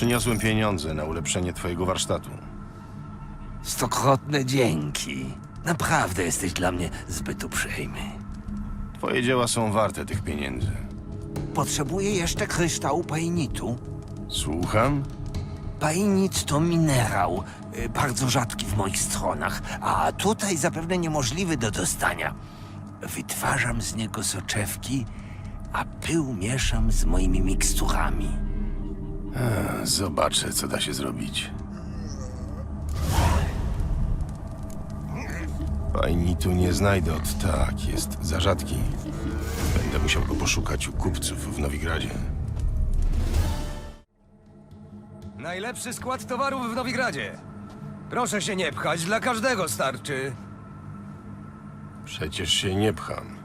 Przyniosłem pieniądze na ulepszenie twojego warsztatu. Stokrotne dzięki. Naprawdę jesteś dla mnie zbyt uprzejmy. Twoje dzieła są warte tych pieniędzy. Potrzebuję jeszcze kryształu painitu. Słucham? Painit to minerał, y, bardzo rzadki w moich stronach, a tutaj zapewne niemożliwy do dostania. Wytwarzam z niego soczewki, a pył mieszam z moimi miksturami. Zobaczę, co da się zrobić. Painitu nie znajdę od tak, jest za rzadki. Będę musiał go poszukać u kupców w Nowigradzie. Najlepszy skład towarów w Nowigradzie. Proszę się nie pchać, dla każdego starczy. Przecież się nie pcham.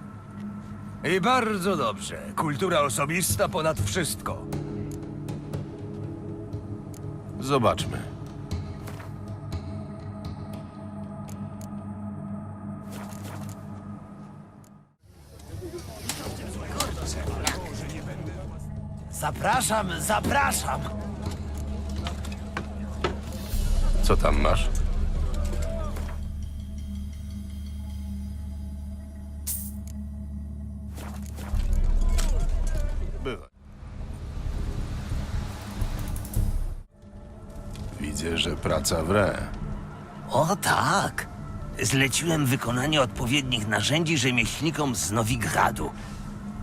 I bardzo dobrze. Kultura osobista ponad wszystko. Zobaczmy. Zapraszam, zapraszam! Co tam masz? Bywa. Widzę, że praca wre. O tak! Zleciłem wykonanie odpowiednich narzędzi rzemieślnikom z Nowigradu.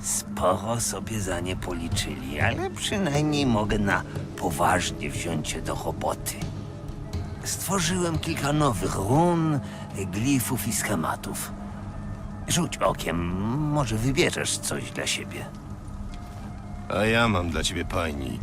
Sporo sobie za nie policzyli, ale przynajmniej mogę na poważnie wziąć się do roboty. Stworzyłem kilka nowych run, glifów i schematów. Rzuć okiem, może wybierzesz coś dla siebie. A ja mam dla ciebie painit.